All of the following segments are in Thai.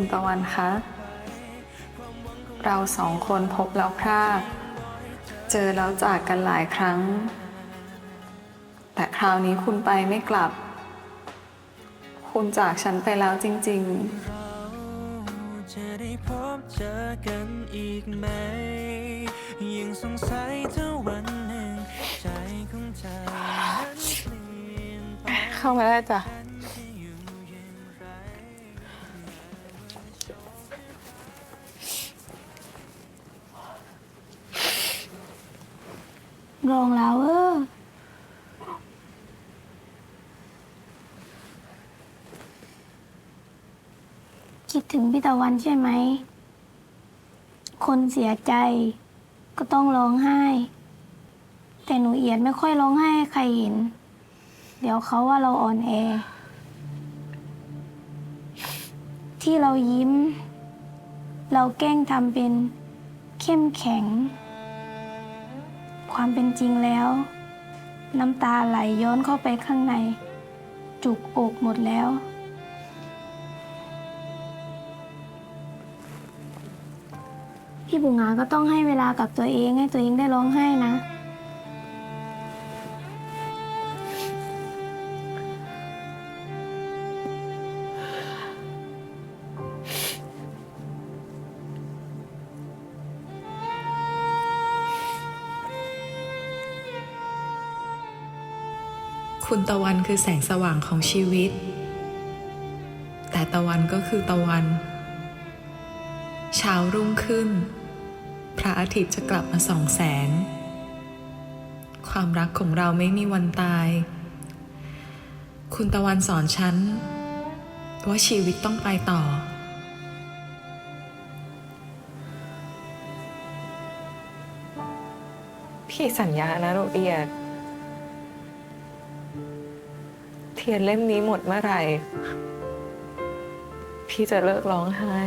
คุณตะวันคะ เราสองคนพบแล้วพราก เจอแล้วจากกันหลายครั้ง แต่คราวนี้คุณไปไม่กลับ คุณจากฉันไปแล้วจริง ๆ จะได้พบเจอกันอีกไหม ยังสงสัยถ้าวันหนึ่งใจของเธอนั้นเปลี่ยนไปเข้ามาได้จ้ะ รองแล้วเออคิดถึงพี่ตะวันใช่ไหม คนเสียใจก็ต้องร้องไห้ แต่หนูเอียดไม่ค่อยร้องไห้ให้ใครเห็น เดี๋ยวเขาว่าเราอ่อนแอ ที่เรายิ้ม เราแกล้งทำเป็นเข้มแข็ง ความเป็นจริงแล้ว น้ำตาไหลย้อนเข้าไปข้างใน จุกอกหมดแล้ว พี่บุงงาก็ต้องให้เวลากับตัวเองให้ตัวเองได้ร้องไห้นะ คุณตะวันคือแสงสว่างของชีวิต แต่ตะวันก็คือตะวัน เช้ารุ่งขึ้น พระอาทิตย์จะกลับมาส่องแสง ความรักของเราไม่มีวันตาย คุณตะวันสอนฉัน ว่าชีวิตต้องไปต่อ พี่สัญญานะลูกเอียด เทียนเล่มนี้หมดเมื่อไหร่ พี่จะเลิกร้องไห้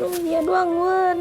ลุงเยียดว่างเวิร์น